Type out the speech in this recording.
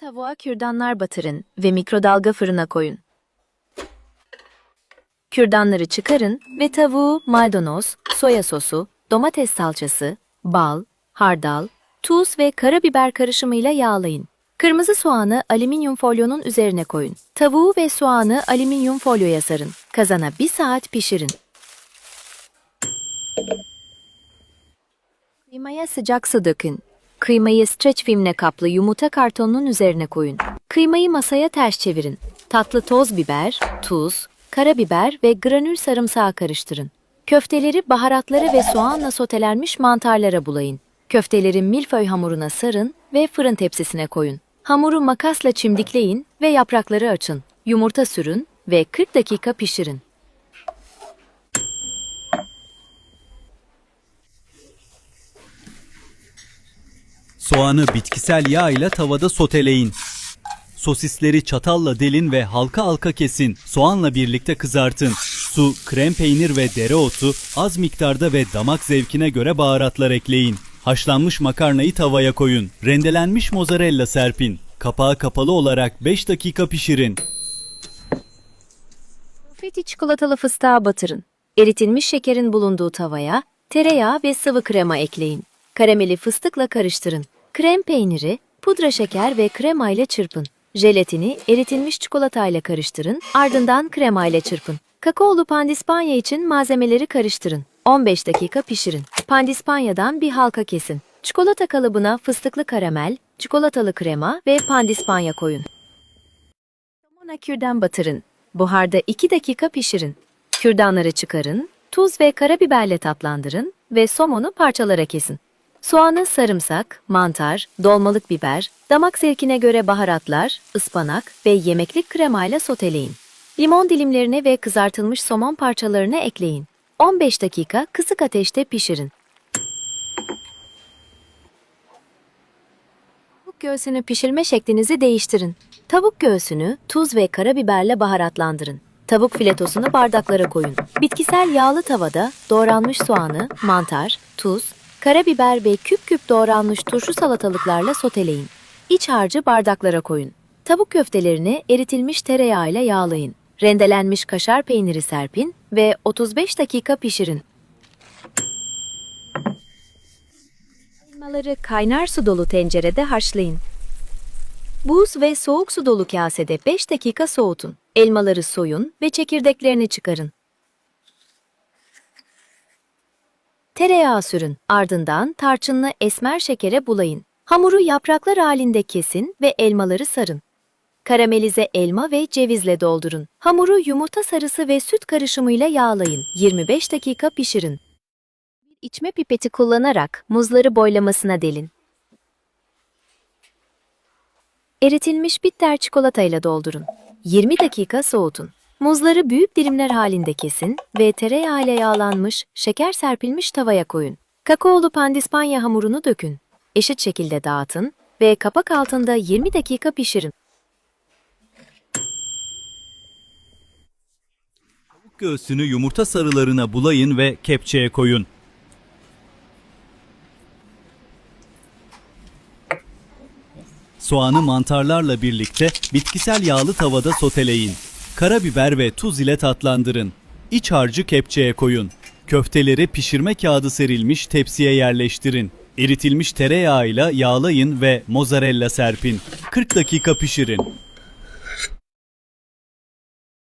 Tavuğa kürdanlar batırın ve mikrodalga fırına koyun. Kürdanları çıkarın ve tavuğu maydanoz, soya sosu, domates salçası, bal, hardal, tuz ve karabiber karışımıyla yağlayın. Kırmızı soğanı alüminyum folyonun üzerine koyun. Tavuğu ve soğanı alüminyum folyoya sarın. Kazana bir saat pişirin. Kıymaya sıcak su dökün. Kıymayı streç filmle kaplı yumurta kartonunun üzerine koyun. Kıymayı masaya ters çevirin. Tatlı toz biber, tuz, karabiber ve granül sarımsağı karıştırın. Köfteleri baharatları ve soğanla sotelenmiş mantarlara bulayın. Köfteleri milföy hamuruna sarın ve fırın tepsisine koyun. Hamuru makasla çimdikleyin ve yaprakları açın. Yumurta sürün ve 40 dakika pişirin. Soğanı bitkisel yağ ile tavada soteleyin. Sosisleri çatalla delin ve halka halka kesin. Soğanla birlikte kızartın. Su, krem peynir ve dereotu az miktarda ve damak zevkine göre baharatlar ekleyin. Haşlanmış makarnayı tavaya koyun. Rendelenmiş mozzarella serpin. Kapağı kapalı olarak 5 dakika pişirin. Konfeti çikolatalı fıstığa batırın. Eritilmiş şekerin bulunduğu tavaya tereyağı ve sıvı krema ekleyin. Karameli fıstıkla karıştırın. Krem peyniri, pudra şeker ve krema ile çırpın. Jelatini eritilmiş çikolata ile karıştırın, ardından krema ile çırpın. Kakaolu pandispanya için malzemeleri karıştırın. 15 dakika pişirin. Pandispanyadan bir halka kesin. Çikolata kalıbına fıstıklı karamel, çikolatalı krema ve pandispanya koyun. Somona kürdan batırın. Buharda 2 dakika pişirin. Kürdanları çıkarın, tuz ve karabiberle tatlandırın ve somonu parçalara kesin. Soğanı sarımsak, mantar, dolmalık biber, damak zevkine göre baharatlar, ıspanak ve yemeklik kremayla soteleyin. Limon dilimlerini ve kızartılmış somon parçalarını ekleyin. 15 dakika kısık ateşte pişirin. Tavuk göğsünü pişirme şeklinizi değiştirin. Tavuk göğsünü tuz ve karabiberle baharatlandırın. Tavuk filetosunu bardaklara koyun. Bitkisel yağlı tavada doğranmış soğanı, mantar, tuz, karabiber ve küp küp doğranmış turşu salatalıklarla soteleyin. İç harcı bardaklara koyun. Tavuk köftelerini eritilmiş tereyağıyla yağlayın. Rendelenmiş kaşar peyniri serpin ve 35 dakika pişirin. Elmaları kaynar su dolu tencerede haşlayın. Buz ve soğuk su dolu kasede 5 dakika soğutun. Elmaları soyun ve çekirdeklerini çıkarın. Tereyağı sürün. Ardından tarçınlı esmer şekere bulayın. Hamuru yapraklar halinde kesin ve elmaları sarın. Karamelize elma ve cevizle doldurun. Hamuru yumurta sarısı ve süt karışımıyla yağlayın. 25 dakika pişirin. İçme pipeti kullanarak muzları boylamasına delin. Eritilmiş bitter çikolatayla doldurun. 20 dakika soğutun. Muzları büyük dilimler halinde kesin ve tereyağı ile yağlanmış, şeker serpilmiş tavaya koyun. Kakaolu pandispanya hamurunu dökün. Eşit şekilde dağıtın ve kapak altında 20 dakika pişirin. Göğsünü yumurta sarılarına bulayın ve kepçeye koyun. Soğanı mantarlarla birlikte bitkisel yağlı tavada soteleyin. Karabiber ve tuz ile tatlandırın. İç harcı kepçeye koyun. Köfteleri pişirme kağıdı serilmiş tepsiye yerleştirin. Eritilmiş tereyağıyla yağlayın ve mozzarella serpin. 40 dakika pişirin.